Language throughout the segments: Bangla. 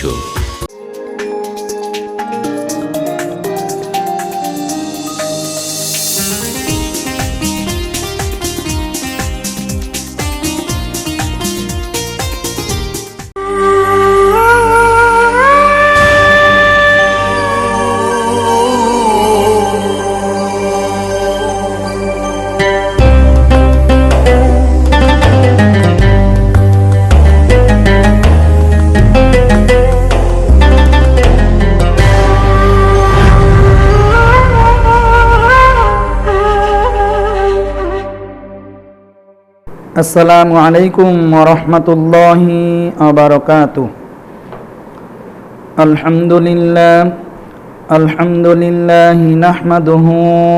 Пугачевой. আসসালামু আলাইকুম ওরহমতুল্লাহি আবরকাত আলহামদুলিল্লাহ আলহামদুলিল্লাহ নাহমাদুহু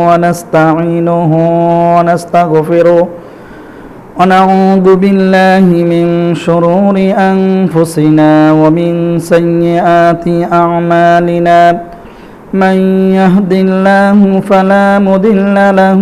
ওয়া নাস্তাঈনুহু ওয়া নাস্তাগফিরুহ ونعوذ بالله من شرور أنفسنا ومن سيئات أعمالنا من يهد الله فلا مضل له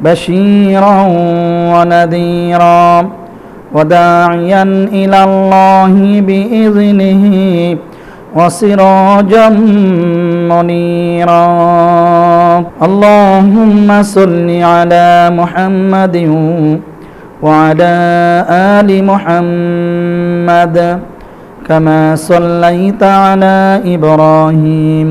بشيرا ونذيرا وداعيا إلى الله بإذنه وسراجا منيرا اللهم صل على محمد وعلى آل محمد كما صليت على إبراهيم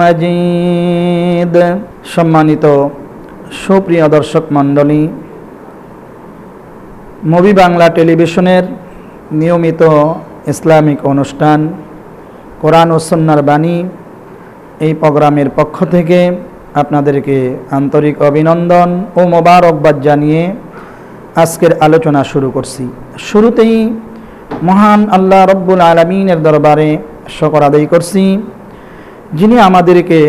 মাজিদ। সম্মানিত সুপ্রিয় দর্শক মণ্ডলী, মুভি বাংলা টেলিভিশনের নিয়মিত ইসলামিক অনুষ্ঠান কোরআন ও সন্ন্যার বাণী এই প্রোগ্রামের পক্ষ থেকে আপনাদেরকে আন্তরিক অভিনন্দন ও মোবারকবাদ জানিয়ে আজকের আলোচনা শুরু করছি। শুরুতেই মহান আল্লাহ রব্বুল আলমিনের দরবারে শকর আদায় করছি। যিনি আমাদেরকে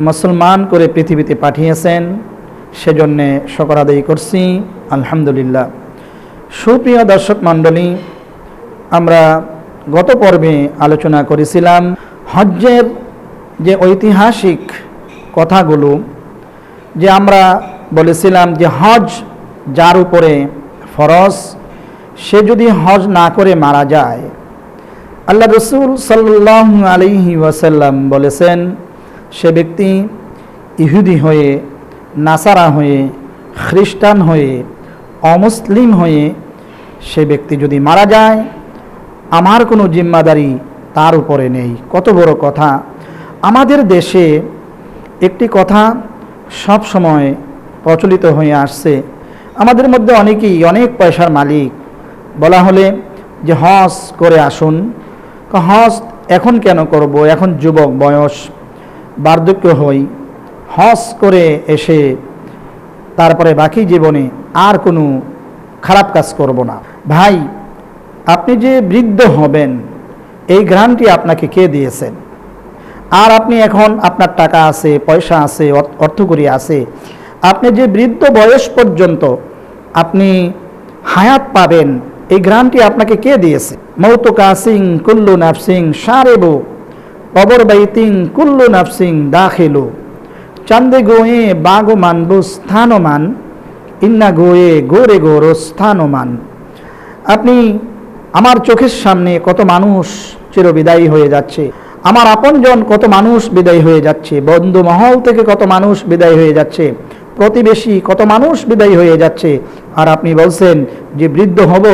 মুসলমান করে পৃথিবীতে পাঠিয়েছেন, সেজন্যে শকর আদায় করছি। আলহামদুলিল্লাহ। সুপ্রিয় দর্শক মণ্ডলী, আমরা গত পর্বে আলোচনা করেছিলাম হজ্জের যে ঐতিহাসিক কথাগুলো, যে আমরা বলেছিলাম যে হজ যার উপরে ফরজ সে যদি হজ না করে মারা যায়, আল্লাহ রসুল সাল্লাহ আলিহি ওয়াসাল্লাম বলেছেন, সে ব্যক্তি ইহুদি হয়ে, নাসারা হয়ে, খ্রিস্টান হয়ে, অমুসলিম হয়ে সে ব্যক্তি যদি মারা যায়, আমার কোনো জিম্মাদারি তার উপরে নেই। কত বড় কথা। আমাদের দেশে একটি কথা সব সময় প্রচলিত হয়ে আসছে। আমাদের মধ্যে অনেকেই অনেক পয়সার মালিক। বলা হলে যে হজ করে আসুন। হজ এখন কেন করব? এখন যুবক বয়স, বার্ধক্য হই। হজ করে এসে তারপরে বাকি জীবনে আর কোনো খারাপ কাজ করব না। ভাই, আপনি যে বৃদ্ধ হবেন, এই গ্রান্টি আপনাকে কে দিয়েছেন? আর আপনি এখন আপনার টাকা আছে, পয়সা আছে অর্থকরী আছে। আপনি যে বৃদ্ধ বয়স পর্যন্ত আপনি হায়াত পাবেন এই গ্রান্টি আপনাকে কে দিয়েছে? মৌতুকা সিং কুল্লু নাফসিং সারেবো কবর বাইতিং কুল্লু নাফসিং দাখিলু। চান্দে গোয়ে বাগো মানবু স্থানমান, ইন্না গোয়ে গোরে গোরো স্থানমান। আপনি আমার চোখের সামনে কত মানুষ চিরবিদায়ী হয়ে যাচ্ছে, আমার আপনজন কত মানুষ বিদায় হয়ে যাচ্ছে, বন্ধু মহল থেকে কত মানুষ বিদায় হয়ে যাচ্ছে, প্রতিবেশী কত মানুষ বিদায়ী হয়ে যাচ্ছে আর আপনি বলছেন যে বৃদ্ধ হব,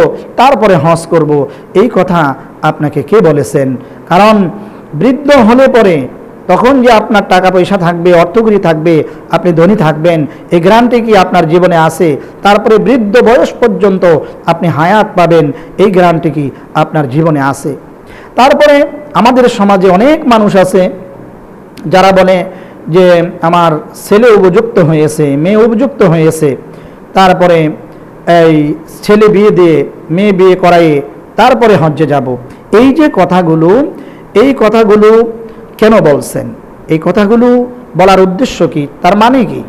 তারপরে হজ করব। এই কথা আপনাকে কে বলেছেন? কারণ বৃদ্ধ হলে পরে তখন যে আপনার টাকা পয়সা থাকবে অর্থগুলি থাকবে, আপনি ধনী থাকবেন, এই গ্রান্টি কি আপনার জীবনে আসে? তারপরে বৃদ্ধ বয়স পর্যন্ত আপনি হায়াত পাবেন, এই গ্রান্টি কি আপনার জীবনে আসে? তারপরে আমাদের সমাজে অনেক মানুষ আছে, যারা বলে যে আমার ছেলে উপযুক্ত হয়েছে, মেয়ে উপযুক্ত হয়েছে, তারপরে এই ছেলে বিয়ে দিয়ে, মেয়ে বিয়ে করাইয়ে তারপরে হজ্জে যাব। এই যে কথাগুলো, এই কথাগুলো কেন বলছেন? এই কথাগুলো বলার উদ্দেশ্য কি? তার মানে কি?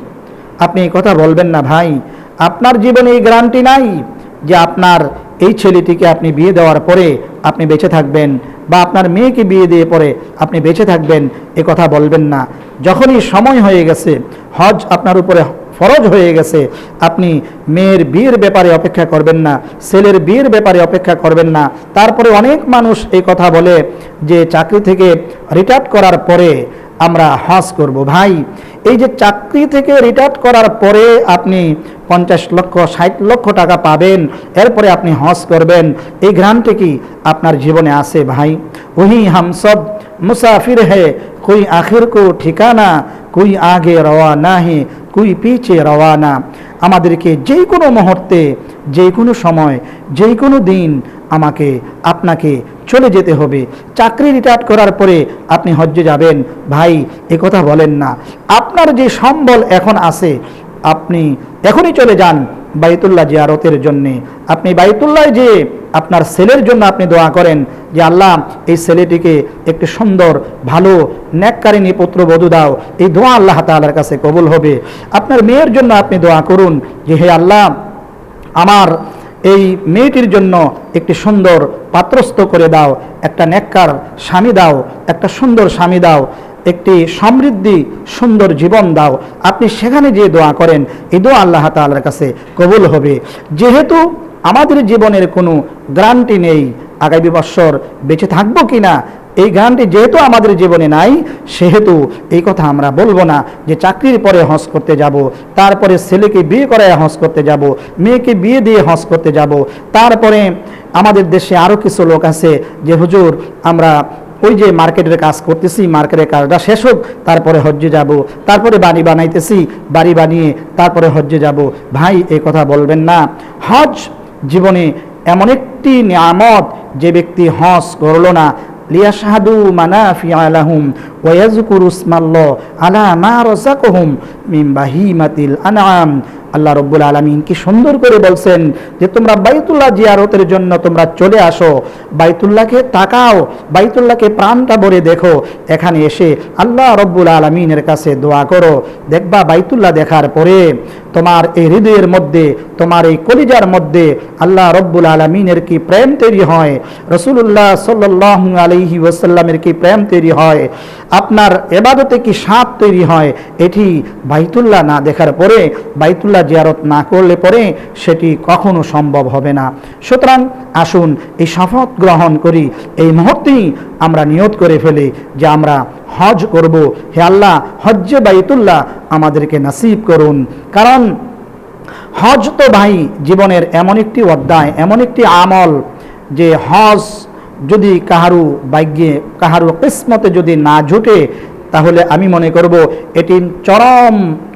আপনি এই কথা বলবেন না ভাই। আপনার জীবনে এই গ্যারান্টি নাই যে আপনার এই ছেলেটিকে আপনি বিয়ে দেওয়ার পরে আপনি বেঁচে থাকবেন বা আপনার মেয়েকে বিয়ে দিয়ে পরে আপনি বেঁচে থাকবেন, এ কথা বলবেন না। যখনই সময় হয়ে গেছে হজ আপনার উপরে ফরজ হয়ে গেছে। আপনি মেয়ের বিয়ের ব্যাপারে অপেক্ষা করবেন না, ছেলের বিয়ের ব্যাপারে অপেক্ষা করবেন না। তারপরে অনেক মানুষ এই কথা বলে যে চাকরি থেকে রিটায়ার্ড করার পরে আমরা হজ করব। ভাই, এই যে চাকরি থেকে রিটায়ার্ড করার পরে আপনি পঞ্চাশ লক্ষ, ষাট লক্ষ টাকা পাবেন, এরপরে আপনি হজ করবেন, এই গ্রামটি কি আপনার জীবনে আছে ভাই? ওহি হাম সব মুসাফির হে, কোই আখির কো ঠিকানা, কুই আগে রওয়ানা হে কুই পিছে রওয়ানা। আমাদেরকে যে কোনো মুহূর্তে যে কোনো সময় যে কোনো দিন আমাকে, আপনাকে চলে যেতে হবে। চাকরি রিটায়ার করার পরে আপনি হজ্জে যাবেন। ভাই কথা বলেন না। আপনার যে সম্বল এখন আছে, আপনি এখনই চলে যান। বাইতুল্লাহ জিয়ারতের জন্যে। আপনি বাইতুল্লাহ যে আপনার ছেলের জন্য আপনি দোয়া করেন যে, আল্লাহ, এই ছেলেটিকে একটি সুন্দর, ভালো ন্যাককারিনী পুত্রবধূ দাও। এই দোয়া আল্লাহ তাআলার কাছে কবুল হবে। আপনার মেয়ের জন্য আপনি দোয়া করুন যে, হে আল্লাহ, আমার এই মেয়েটির জন্য একটি সুন্দর পাত্রস্থ করে দাও। একটা নেককার স্বামী দাও। একটা সুন্দর স্বামী দাও। একটি সমৃদ্ধি, সুন্দর জীবন দাও। আপনি সেখানে যে দোয়া করেন। এই দোয়া আল্লাহ তাআলার কাছে কবুল হবে। যেহেতু আমাদের জীবনের কোনো গ্রান্টি নেই, আগামী বৎসর বেঁচে থাকব কি না এই গানটি যেহেতু আমাদের জীবনে নাই, সেহেতু এই কথা আমরা বলব না যে চাকরির পরে হজ করতে যাব, তারপরে ছেলেকে বিয়ে করায় হজ করতে যাব, মেয়েকে বিয়ে দিয়ে হজ করতে যাব, তারপরে আমাদের দেশে আরও কিছু লোক আছে যে হুজুর, আমরা ওই যে মার্কেটের কাজ করতেছি মার্কেটের কাজটা শেষ হোক, তারপরে হজ্জে যাব। তারপরে বাড়ি বানাইতেছি, বাড়ি বানিয়ে তারপরে হজ্জে যাব। ভাই, এ কথা বলবেন না। হজ জীবনে এমন একটি নিয়ামত, যে ব্যক্তি হজ করল না। লিয়াশহাদু মানাফিআ লাহুম ওয়া ইয়াযকুরু ইসমাল্লাহ আলা মা রাযাকাহুম মিন বাহিমাতিল আনআম। আল্লাহ রব্বুল আলমিন কি সুন্দর করে বলছেন যে তোমরা বাইতুল্লাহ জিয়ারতের জন্য তোমরা চলে আসো। বাইতুল্লাহকে তাকাও, বাইতুল্লাহকে প্রাণটা ভরে দেখো। এখানে এসে আল্লাহ রব্বুল আলমিনের কাছে দোয়া করো। দেখবা বাইতুল্লাহ দেখার পরে তোমার এই হৃদয়ের মধ্যে, তোমার এই কলিজার মধ্যে আল্লাহ রব্বুল আলমিনের কি প্রেম তৈরি হয়? রসুল্লাহ সাল্লাহ আলহি ওসাল্লামের কি প্রেম তৈরি হয়? আপনার এবাদতে কি সাপ তৈরি হয়? এটি বাইতুল্লাহ না দেখার পরে, বাইতুল্লাহ জিয়ারত না করলে পরে সেটি কখনো সম্ভব হবে না। সুতরাং আসুন এই শপথ গ্রহণ করি। এই মুহূর্তেই আমরা নিয়ত করে ফেলি যে আমরা হজ করব। হে আল্লাহ, হজ্জে বাইতুল্লাহ আমাদেরকে নাসিব করুন। কারণ হজ তো ভাই জীবনের এমন একটি অধ্যায়, এমন একটি আমল যে হজ যদি কাহারু ভাগ্যে, কাহারু কিসমতে যদি না জুটে, তাহলে আমি মনে করব এটি চরম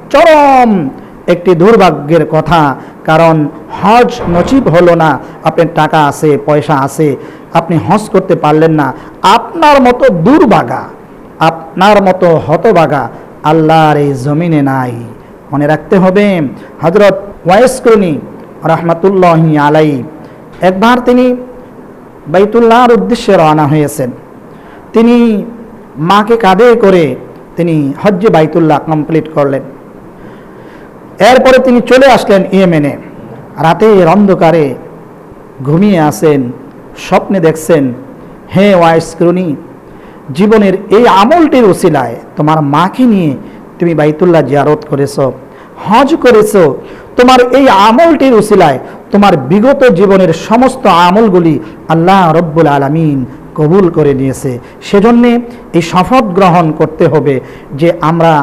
চরম একটি দুর্ভাগ্যের কথা, কারণ হজ নচিব হলো না, আপনার টাকা আছে, পয়সা আছে, আপনি হজ করতে পারলেন না। আপনার মতো দুর্ভাগা, আপনার মতো হতবাগা আল্লাহর এই জমিনে নাই। মনে রাখতে হবে হজরত ওয়াইসকরণী রহমতুল্লাহ আলাই একবার তিনি বাইতুল্লাহর উদ্দেশ্যে রওনা হয়েছেন। তিনি মাকে কাঁধে করে তিনি হজ্জে বাইতুল্লাহ কমপ্লিট করলেন। এরপরে তিনি চলে আসলেন ইয়েমেনে। রাতের অন্ধকারে ঘুমিয়ে আসেন স্বপ্নে দেখছেন, হে ওয়াইসকরণী জীবনের এই আমলটির ওসিলায় তোমার মাকে নিয়ে তুমি বাইতুল্লাহ জিয়ারত করেছ, হজ করেছ, তোমার এই আমলটির উসিলায় তোমার বিগত জীবনের সমস্ত আমলগুলি আল্লাহ রব্বুল আলমিন কবুল করে নিয়েছে। সেজন্যে এই শপথ গ্রহণ করতে হবে যে আমরা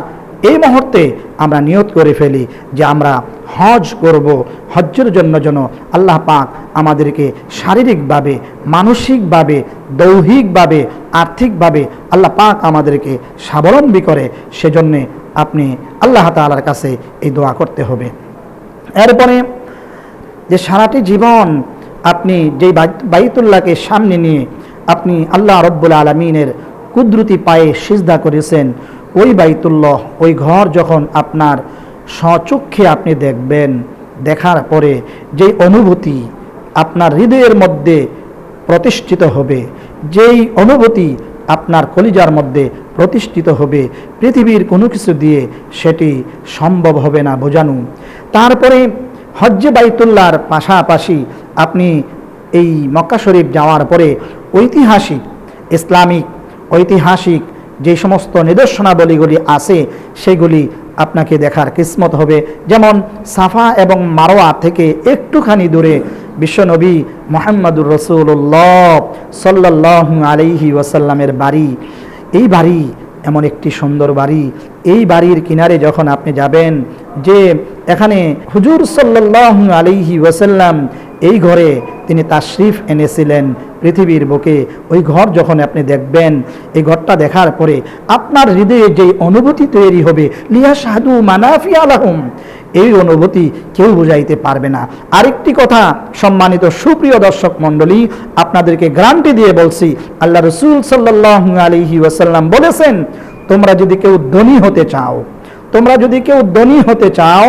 এই মুহূর্তে আমরা নিয়ত করে ফেলি যে আমরা হজ করব। হজ্জের জন্য যেন আল্লাহ পাক আমাদেরকে শারীরিকভাবে, মানসিকভাবে, দৈহিকভাবে, আর্থিকভাবে আল্লাহ পাক আমাদেরকে স্বাবলম্বী করে, সেজন্যে আপনি আল্লাহ তালার কাছে এই দোয়া করতে হবে। এরপরে যে সারাটি জীবন আপনি যেই বাই- বাইতুল্লাহকে সামনে নিয়ে আপনি আল্লাহ রব্বুল আলমিনের কুদরতি পায়ে সিজদা করেছেন ওই বাইতুল্লাহ, ওই ঘর যখন আপনার স্বচক্ষে আপনি দেখবেন, দেখার পরে যেই অনুভূতি আপনার হৃদয়ের মধ্যে প্রতিষ্ঠিত হবে, যেই অনুভূতি আপনার কলিজার মধ্যে প্রতিষ্ঠিত হবে, পৃথিবীর কোনো কিছু দিয়ে সেটি সম্ভব হবে না বোঝানো। তারপরে হজ্জে বাইতুল্লাহর পাশাপাশি আপনি এই মক্কা শরীফ যাওয়ার পরে ঐতিহাসিক, ইসলামিক, ঐতিহাসিক যে সমস্ত নিদর্শনাবলীগুলি আছে, সেগুলি আপনাকে দেখার কিসমত হবে। যেমন সাফা এবং মারোয়া থেকে একটুখানি দূরে বিশ্বনবী মোহাম্মদুর রসুল্লাহ সাল্লাহ আলাইহি ওয়াসাল্লামের বাড়ি। এই বাড়ি এমন একটি সুন্দর বাড়ি। এই বাড়ির কিনারে যখন আপনি যাবেন, যে এখানে হুজুর সাল্লাহ আলাইহি ওয়াসাল্লাম এই ঘরে তিনি তাশরিফ এনেছিলেন পৃথিবীর বুকে। ওই ঘর যখন আপনি দেখবেন, এই ঘরটা দেখার পরে আপনার হৃদয়ে যে অনুভূতি তৈরি হবে লিয়া সাধু মানাফি আলাহুম, এই অনুভূতি কেউ বুঝাইতে পারবে না। আরেকটি কথা সম্মানিত সুপ্রিয় দর্শক মণ্ডলী, আপনাদেরকে গ্রান্টি দিয়ে বলছি, আল্লাহ রসুল সাল্লাহ আলহি ওয়াসাল্লাম বলেছেন, তোমরা যদি কেউ ধনী হতে চাও তোমরা যদি কেউ ধনী হতে চাও,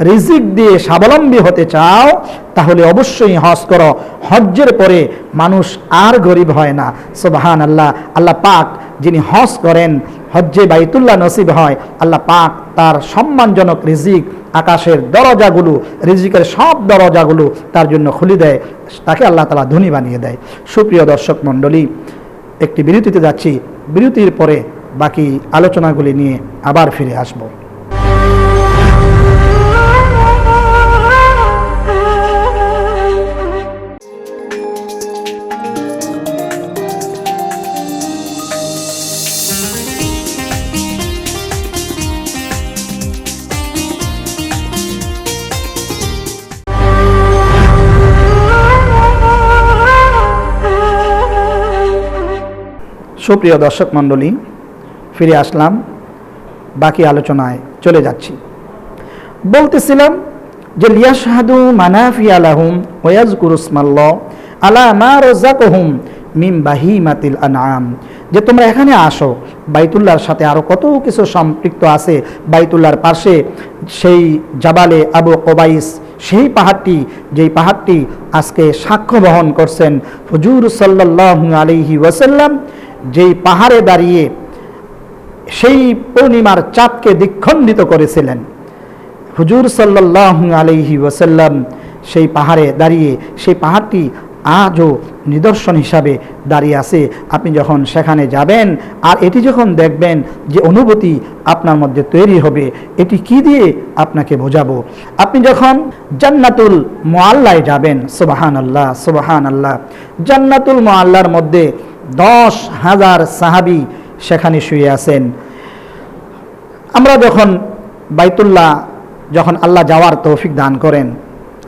রিজিক দিয়ে স্বাবলম্বী হতে চাও, তাহলে অবশ্যই হজ করো। হজ্জের পরে মানুষ আর গরিব হয় না। সোবাহান আল্লাহ আল্লাহ পাক যিনি হজ করেন, হজ্জে বাইতুল্লাহ নসিব হয়, আল্লাহ পাক তার সম্মানজনক রিজিক আকাশের দরজাগুলো, রিজিকের সব দরজাগুলো তার জন্য খুলে দেয়। তাকে আল্লাহ তালা ধনী বানিয়ে দেয়। সুপ্রিয় দর্শক মণ্ডলী, একটি বিরতিতে যাচ্ছি। বিরতির পরে বাকি আলোচনাগুলি নিয়ে আবার ফিরে আসব। সুপ্রিয় দর্শক মণ্ডলী ফিরে আসলাম, বাকি আলোচনায় চলে যাচ্ছি। বলতেছিলাম যে, লিয়াশাহাদু মানাফি আলাহুম ওয়াজ কুরুসমাল্ল আলা মা রজাকহুম মিম বাহিমাতিল আনআম। যে, তোমরা এখানে আসো, বাইতুল্লাহর সাথে আরও কত কিছু সম্পৃক্ত আছে, বাইতুল্লাহর পাশে সেই জাবালে আবু কবাইস সেই পাহাড়টি, যেই পাহাড়টি আজকে সাক্ষ্য বহন করছেন হুজুর সাল্লাহ আলিহি ওয়াসাল্লাম, যেই পাহাড়ে দাঁড়িয়ে সেই পূর্ণিমার চাঁদকে দ্বিখণ্ডিত করেছিলেন। হুজুর সাল্লাহ আলহি ওসাল্লাম সেই পাহাড়ে দাঁড়িয়ে, সেই পাহাড়টি আজও নিদর্শন হিসাবে দাঁড়িয়ে আছে। আপনি যখন সেখানে যাবেন আর এটি যখন দেখবেন যে অনুভূতি আপনার মধ্যে তৈরি হবে, এটি কি দিয়ে আপনাকে বোঝাবো? আপনি যখন জান্নাতুল মোয়াল্লায় যাবেন সুবাহান আল্লাহ সুবাহান আল্লাহ জান্নাতুল মোয়াল্লার মধ্যে দশ হাজার সাহাবি সেখানে শুয়ে আছেন। আমরা যখন বাইতুল্লাহ, যখন আল্লাহ যাওয়ার তৌফিক দান করেন,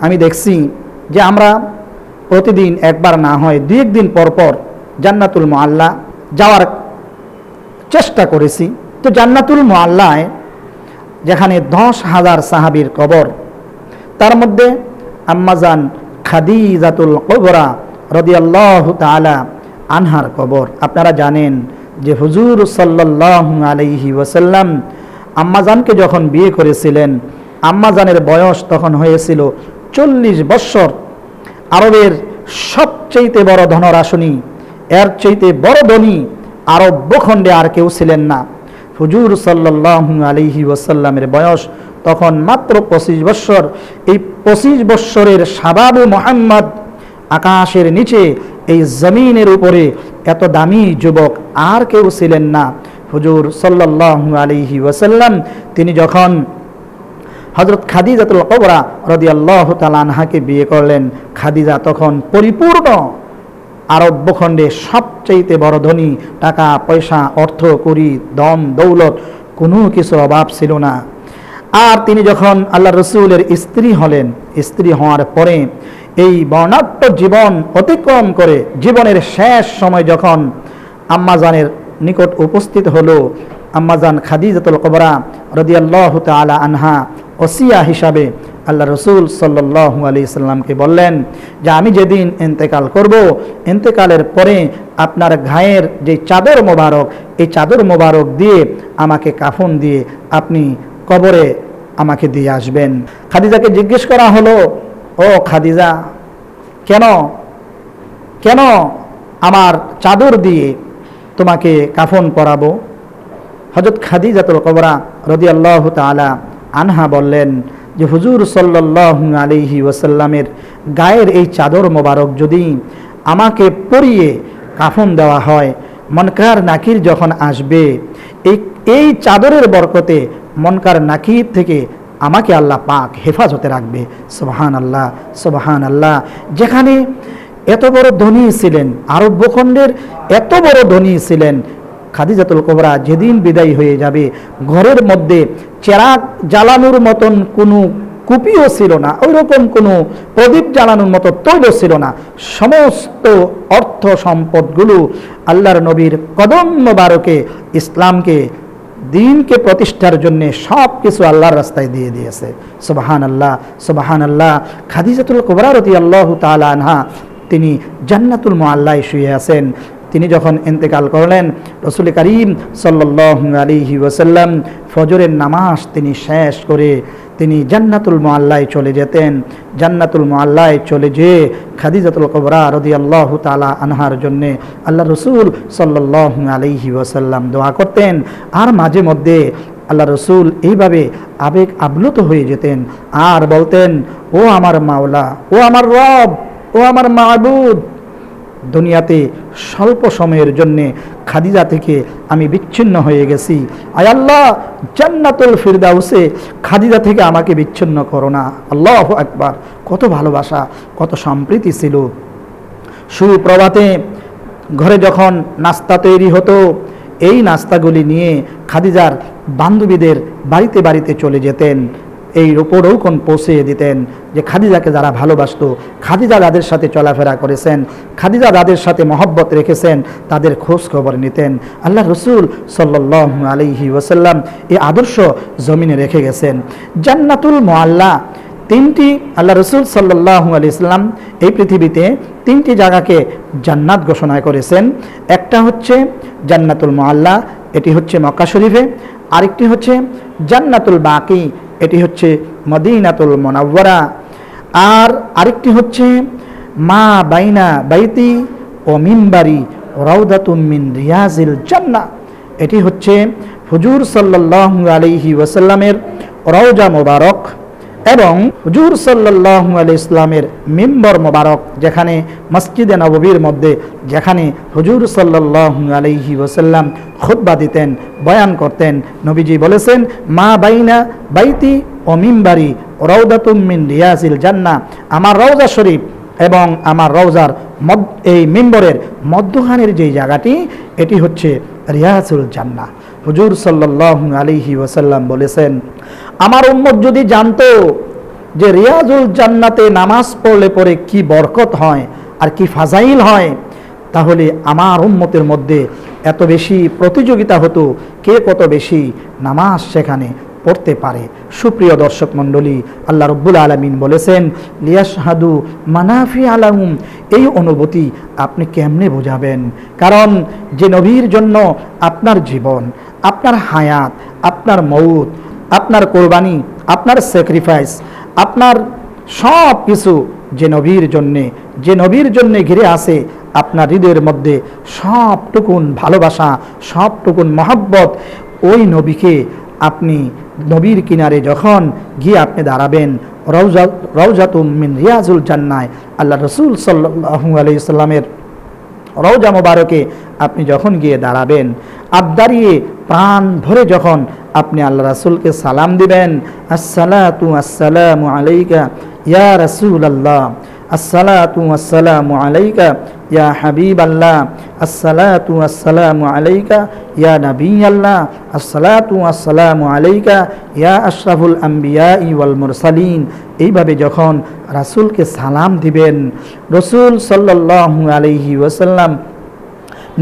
আমি দেখছি যে আমরা প্রতিদিন একবার না হয় দুই একদিন পর পর জান্নাতুল মোয়াল্লা যাওয়ার চেষ্টা করেছি। তো জান্নাতুল মোয়াল্লায় যেখানে দশ হাজার সাহাবির কবর, তার মধ্যে আম্মাজান খাদিজাতুল কবরা রদিয়াল্লাহ তালা আনহার কবর। আপনারা জানেন যে হুজুর সাল্লাহ আলাইহি ওয়াসাল্লাম আম্মাজানকে যখন বিয়ে করেছিলেন, আম্মাজানের বয়স তখন হয়েছিল চল্লিশ বৎসর। আরবের সবচেয়েতে বড় ধনরাশনি, এর চাইতে বড় ধনী আরব ভূখণ্ডে আর কেউ ছিলেন না। হুজুর সাল্লাহ আলিহি ওয়াসাল্লামের বয়স তখন মাত্র পঁচিশ বৎসর। এই পঁচিশ বৎসরের সাবাবু মোহাম্মদ আকাশের নিচে এই জমিনের উপরে এত দামি যুবক আর কেউ ছিলেন না। হুজুর সাল্লাহ আলিহি ওয়াসাল্লাম, তিনি যখন হজরত খাদিজাতুল কবরা রদি আল্লাহ তালানহাকে বিয়ে করলেন, খাদিজা তখন পরিপূর্ণ আরব ভূখণ্ডে সবচাইতে বড় ধনী, টাকা, পয়সা, অর্থ করি দম, দৌলত, কোনো কিছু অভাব ছিল না। আর তিনি যখন আল্লাহ রসুলের স্ত্রী হলেন, স্ত্রী হওয়ার পরে এই বর্ণাঢ্য জীবন অতিক্রম করে জীবনের শেষ সময় যখন আম্মাজানের নিকট উপস্থিত হলো আম্মাজান খাদিজাতুল কবরা রদিয়াল্লাহ তালা আনহা ওসিয়া হিসাবে আল্লাহ রসুল সাল্লাহ আলি সাল্লামকে বললেন যে আমি যেদিন ইন্তেকাল করব, ইন্তেকালের পরে আপনার ঘায়ের যে চাদর মোবারক, এই চাদর মোবারক দিয়ে আমাকে কাফন দিয়ে আপনি কবরে আমাকে দিয়ে আসবেন। খাদিজাকে জিজ্ঞেস করা হলো ও খাদিজা, কেন? কেন আমার চাদর দিয়ে তোমাকে কাফন পরাবো? হজরত খাদিজাতুল কবরা রদি আল্লাহ তালা আনহা বললেন যে, হুজুর সাল্লাহ আলিহি ওসাল্লামের গায়ের এই চাদর মোবারক যদি আমাকে পরিয়ে কাফন দেওয়া হয়, মনকার নাকির যখন আসবে, এই এই চাদরের বরকতে মনকার নাকির থেকে আমাকে আল্লাহ পাক হেফাজতে রাখবে। সোবাহান আল্লাহ সোবাহান আল্লাহ যেখানে এত বড় ধনী ছিলেন আরব ভূখণ্ডের এত বড় ধনী ছিলেন, খাদিজাতুল কোবরা যেদিন বিদায় হয়ে যাবে, ঘরের মধ্যে চেরাগ জ্বালানোর মতন কোনো কুপিও ছিল না ওই রকম কোনো প্রদীপ জ্বালানোর মতো তৈল ছিল না। সমস্ত অর্থ সম্পদগুলো আল্লাহর নবীর কদম বারকে ইসলামকে দিনকে প্রতিষ্ঠার জন্য সব কিছু আল্লাহর রাস্তায় দিয়ে দিয়েছে। সুবাহান আল্লাহ সুবাহান আল্লাহ খাদিজাতুল কুবরারতি আল্লাহ তালা আনহা, তিনি জান্নাতুল মোয়াল্লায় শুয়ে আছেন। তিনি যখন ইন্তেকাল করলেন, রসুল করিম আলিহি ওসাল্লাম ফজরের নামাজ তিনি শেষ করে তিনি জান্নাতুল মোয়াল্লায় চলে যেতেন। জান্নাতুল মোয়াল্লায় চলে যেয়ে খাদিজাতুল কবরা রদি আল্লাহ তালা আনহার জন্যে আল্লাহ রসুল সাল্লাহ আলিহি ওসাল্লাম দোয়া করতেন। আর মাঝে মধ্যে আল্লাহ রসুল এইভাবে আবেগ আপ্লুত হয়ে যেতেন। আর বলতেন, ও আমার মাওলা, ও আমার রব, ও আমার মাহবুদ দুনিয়াতে স্বল্প সময়ের জন্যে খাদিজা থেকে আমি বিচ্ছিন্ন হয়ে গেছি। আয় আল্লাহ, জান্নাতুল ফিরদাউসে খাদিজা থেকে আমাকে বিচ্ছিন্ন করো না। আল্লাহ একবার কত ভালোবাসা, কত সম্প্রীতি ছিল। সুপ্রভাতে ঘরে যখন নাস্তা তৈরি হতো, এই নাস্তাগুলি নিয়ে খাদিজার বান্ধবীদের বাড়িতে বাড়িতে চলে যেতেন। এই রৌকন পৌঁছে দিতেন যে খাদিজাকে যারা ভালোবাসত, খাদিজা যাদের সাথে চলাফেরা করেছেন, খাদিজা যাদের সাথে মহব্বত রেখেছেন, তাদের খোঁজ খবর নিতেন। আল্লাহ রসুল সাল্লাহ আলিহি ওসাল্লাম এই আদর্শ জমিনে রেখে গেছেন। জান্নাতুল মোয়াল্লা তিনটি, আল্লাহ রসুল সাল্লাহ আলি ইসলাম এই পৃথিবীতে তিনটি জায়গাকে জান্নাত ঘোষণা করেছেন। একটা হচ্ছে জান্নাতুল মোয়াল্লা এটি হচ্ছে মক্কা শরীফে। আরেকটি হচ্ছে জান্নাতুল বাকি এটি হচ্ছে মদিনাতুল মনাব্বরা আর আরেকটি হচ্ছে, মা বাইনা বাইতি ও মিম্বারি রৌদাতুমিন রিয়াজিল জান্না এটি হচ্ছে হুজুর সাল্লাহ আলিহি ওয়াসাল্লামের রৌজা মোবারক। এবং হুজুর সাল্লাহ আলি ইসলামের মিম্বর মোবারক যেখানে মসজিদে নববীর মধ্যে যেখানে হুজুর সাল্লাহ আলহি ওসাল্লাম খুদ্া দিতেন, বয়ান করতেন, নবীজি বলেছেন, মা বাইনা বাইতি ও মিম্বারি রৌদাতুমিন রিয়াজিল জান্না আমার রৌজা শরীফ এবং আমার রৌজার মদ এই মিম্বরের মধ্যখানের যে জায়গাটি, এটি হচ্ছে রিয়াজুল জান্না হুজুর সাল্লাহ আলিহি ওসাল্লাম বলেছেন আমার উম্মত যদি জানতো যে রিয়াজুল জান্নাতে নামাজ পড়লে পরে কি বরকত হয় আর কি ফাজাইল হয়, তাহলে আমার উম্মতের মধ্যে এত বেশি প্রতিযোগিতা হতো, কে কত বেশি নামাজ সেখানে পড়তে পারে। সুপ্রিয় দর্শক মণ্ডলী, আল্লাহ রব্বুল আলমিন বলেছেন লিয়াসহাদু মানাফি আলাহুম, এই অনুভূতি আপনি কেমনে বোঝাবেন? কারণ যে নবীর জন্য আপনার জীবন, আপনার হায়াত, আপনার মৌত আপনার কোরবানি, আপনার স্যাক্রিফাইস আপনার সব কিছু যে নবীর জন্যে, যে নবীর জন্যে ঘিরে আসে আপনার হৃদয়ের মধ্যে সবটুকুন ভালোবাসা, সবটুকুন মহাব্বত। ওই নবীকে আপনি নবীর কিনারে যখন গিয়ে আপনি দাঁড়াবেন রৌজা রৌজাতুম মিন রিয়াজুল জান্নায় আল্লাহ রসুল সাল্লাহু আলাইসাল্লামের রৌজা মোবারকে আপনি যখন গিয়ে দাঁড়াবেন, আর দাঁড়িয়ে প্রাণ ভরে যখন আপনি আল্লাহ রাসুলকে সালাম দিবেন। আসসালাতু আসসালামু আলাইকা ইয়া রাসুল আল্লাহ আসসালাতু আসসালামু আলাইকা ইয়া হাবিব আল্লাহ আসসালাতু আসসালামু আলাইকা ইয়া নবী আল্লাহ আসসালাতু আসসালামু আলাইকা ইয়া আশরাফুল আম্বিয়া ওয়াল মুরসালিন। এইভাবে যখন রাসুলকে সালাম দিবেন, রসুল সাল্লাল্লাহু আলাইহি ওয়াসাল্লাম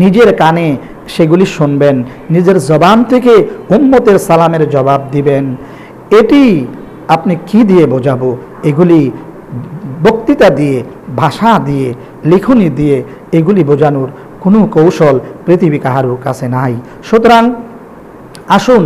নিজের কানে সেগুলি শুনবেন। নিজের জবান থেকে উম্মতের সালামের জবাব দিবেন। এটি আপনি কি দিয়ে বোঝাবো? এগুলি বক্তৃতা দিয়ে, ভাষা দিয়ে, লিখনি দিয়ে এগুলি বোঝানোর কোনো কৌশল পৃথিবী কাহারুর কাছে নাই। সুতরাং আসুন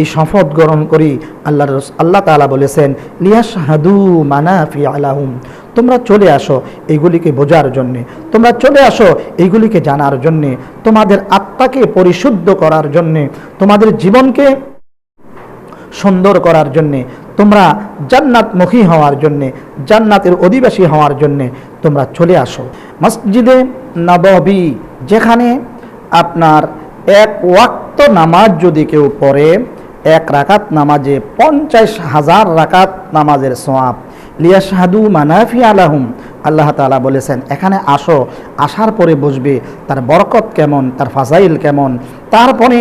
এই শপথ গ্রহণ করি। আল্লাহ আল্লাহ তালা বলেছেন, লিয়াশাহাদু মানাফি আলাহুম তোমরা চলে আসো এইগুলিকে বোঝার জন্যে। তোমরা চলে আসো এইগুলিকে জানার জন্যে। তোমাদের আত্মাকে পরিশুদ্ধ করার জন্যে। তোমাদের জীবনকে সুন্দর করার জন্যে। তোমরা জান্নাতমুখী হওয়ার জন্যে, জান্নাতের অধিবাসী হওয়ার জন্যে তোমরা চলে আসো। মসজিদে নববী, যেখানে আপনার এক ওয়াক্ত নামাজ যদি কেউ পড়ে, এক রাকাত নামাজে পঞ্চাশ হাজার রাকাত নামাজের সোয়াব। লিয়াশাহাদু মানাফি আলাহুম। আল্লাহ তালা বলেছেন, এখানে আসো, আসার পরে বসবে তার বরকত কেমন, তার ফাজাইল কেমন। তারপরে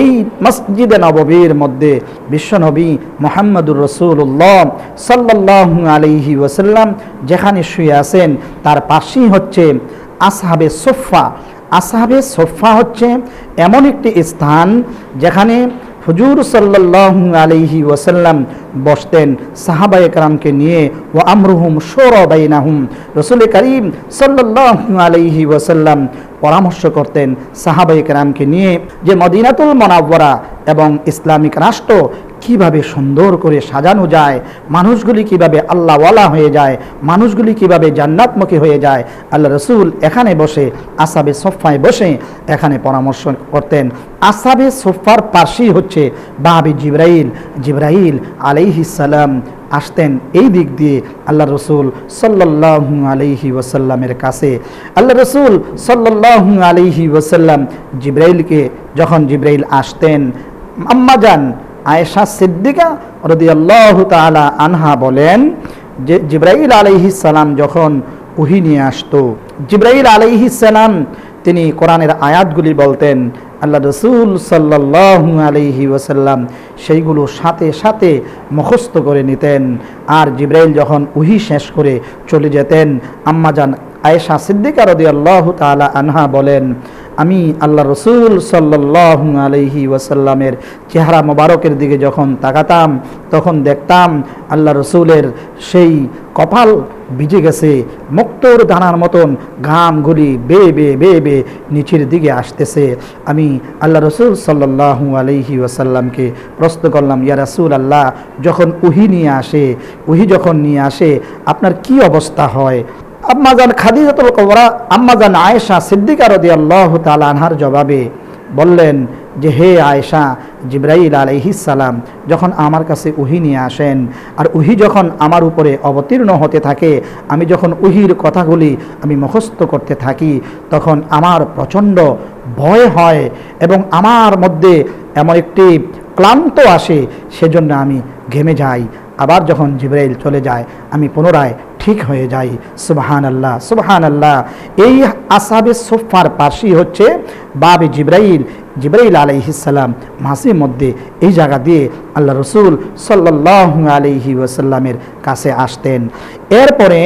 এই মসজিদে নববীর মধ্যে বিশ্বনবী মোহাম্মদুর রসুল্লাহ সাল্লাহ আলিহি ওসাল্লাম যেখানে শুয়ে আছেন, তার পাশেই হচ্ছে আসহাবে সোফা। আসহাবে সোফা হচ্ছে এমন একটি স্থান যেখানে হুজুর সাল্লাহ আলিহি ওয়াসাল্লাম বসতেন সাহাবা একরামকে নিয়ে ও আমরুহুম সৌরবাইনাহুম রসুল করিম সাল্লাহ আলিহি ওয়াসাল্লাম পরামর্শ করতেন সাহাবা একরামকে নিয়ে যে মদিনাতুল মনাব্বরা এবং ইসলামিক রাষ্ট্র কীভাবে সুন্দর করে সাজানো যায়, মানুষগুলি কীভাবে আল্লাহওয়ালা হয়ে যায়, মানুষগুলি কীভাবে জান্নাতমুখী হয়ে যায়। আল্লাহ রসুল এখানে বসে, আসাবে সোফায় বসে এখানে পরামর্শ করতেন। আসাবে সোফার পাশেই হচ্ছে বাহাবি জিব্রাইল। জিব্রাইল আলাইহিসাল্লাম আসতেন এই দিক দিয়ে আল্লাহ রসুল সাল্লাহু আলহি ওসাল্লামের কাছে। আল্লাহ রসুল সাল্লাহু আলহি ওসাল্লাম জিব্রাইলকে, যখন জিব্রাইল আসতেন আম্মাজান আয়েশা সিদ্দিকা রদিয়াল্লাহ তালা আনহা বলেন যে জিব্রাইল সালাম যখন উহি নিয়ে আসতো, জিব্রাইল সালাম তিনি কোরআনের আয়াতগুলি বলতেন, আল্লাহ রসুল সাল্লাহ আলহি ওসাল্লাম সেইগুলো সাথে সাথে মুখস্থ করে নিতেন। আর জিব্রাইল যখন উহি শেষ করে চলে যেতেন আম্মাজান আয়েশা সিদ্দিকা রদি আল্লাহ তালা আনহা বলেন আমি আল্লাহ রসুল সাল্লাহ আলহি ওয়াসাল্লামের চেহারা মোবারকের দিকে যখন তাকাতাম, তখন দেখতাম আল্লাহ রসুলের সেই কপাল ভিজে গেছে, মুক্তর দানার মতন ঘামগুলি বে বে বে বে নিচের দিকে আসতেছে। আমি আল্লাহ রসুল সাল্লাহ আলহি ওয়াসাল্লামকে প্রশ্ন করলাম, ইয়া রসুল আল্লাহ যখন উহি নিয়ে আসে, উহি যখন নিয়ে আসে, আপনার কি অবস্থা হয়? আম্মাজান খাদিজাতুল কবরা আম্মাজান আয়েশা সিদ্দিকা রদি আল্লাহ আনহার জবাবে বললেন যে, হে আয়েশা জিব্রাইল সালাম, যখন আমার কাছে উহি নিয়ে আসেন, আর উহি যখন আমার উপরে অবতীর্ণ হতে থাকে, আমি যখন উহির কথাগুলি আমি মুখস্থ করতে থাকি, তখন আমার প্রচণ্ড ভয় হয় এবং আমার মধ্যে এমন একটি ক্লান্ত আসে, সেজন্য আমি ঘেমে যাই। আবার যখন জিব্রাইল চলে যায়, আমি পুনরায় ঠিক হয়ে যায়। সুবহান আল্লাহ সুবহান আল্লাহ এই আসাবে সোফার পাশেই হচ্ছে বাবে জিব্রাইল জিব্রাইল আলাইহিসাল্লাম মাসির মধ্যে এই জায়গা দিয়ে আল্লাহ রসুল সাল্লাহ আলহি ওয়াসাল্লামের কাছে আসতেন। এরপরে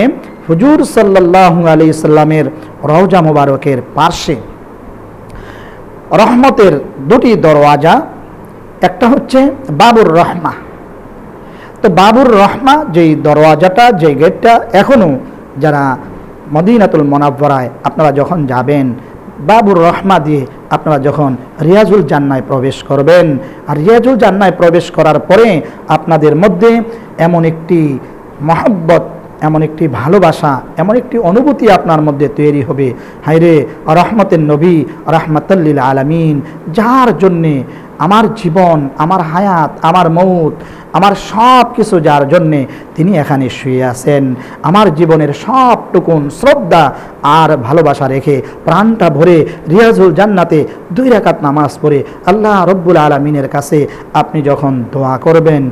হুজুর সাল্লাহ আলি সাল্লামের রওজা মুবারকের পার্শ্বে রহমতের দুটি দরওয়াজা, একটা হচ্ছে বাবুর রহমা। তো বাবুর রহমা, যেই দরওয়াজাটা যে গেটটা, এখনও যারা মদিনাতুল মনাব্বরায় আপনারা যখন যাবেন, বাবুর রহমা দিয়ে আপনারা যখন রিয়াজুল জান্নায় প্রবেশ করবেন, আর রিয়াজুল জান্নায় প্রবেশ করার পরে আপনাদের মধ্যে এমন একটি মহব্বত, এমন একটি ভালোবাসা, এমন একটি অনুভূতি আপনার মধ্যে তৈরি হবে। হাইরে রহমতের নবী, রহমতুল্লিল আলমিন, যার জন্যে আমার জীবন, আমার হায়াত, আমার মৌত, আমার সব কিছু যার জন্যে তিনি এখানে শুয়ে আছেন। আমার জীবনের সবটুকুন শ্রদ্ধা আর ভালোবাসা রেখে প্রাণটা ভরে রিয়াজুল জান্নাতে দুই রাকাত নামাজ পড়ে আল্লাহ রব্বুল আলমিনের কাছে আপনি যখন দোয়া করবেন,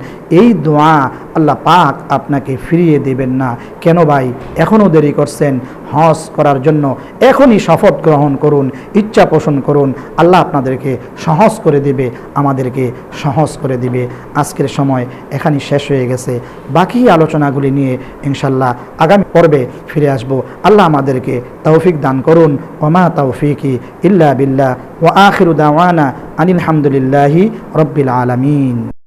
এই দোয়া আল্লাহ পাক আপনাকে ফিরিয়ে দেবেন না। কেন ভাই? এখনও দেরি করছেন। হজ করার জন্য এখনই শপথ গ্রহণ করুন, ইচ্ছা পোষণ করুন। আল্লাহ আপনাদেরকে সহজ করে দিবে, আমাদেরকে সহজ করে দিবে। আজকের সময় এখানেই শেষ হয়ে গেছে। বাকি আলোচনাগুলি নিয়ে ইনশাল্লাহ আগামী পর্বে ফিরে আসব। আল্লাহ আমাদেরকে তৌফিক দান করুন। ওমা তৌফিকি ইল্লা বিল্লাহ। ও আখিরু দাওয়ানা আনিল হামদুলিল্লাহি রব্বিল আলমিন।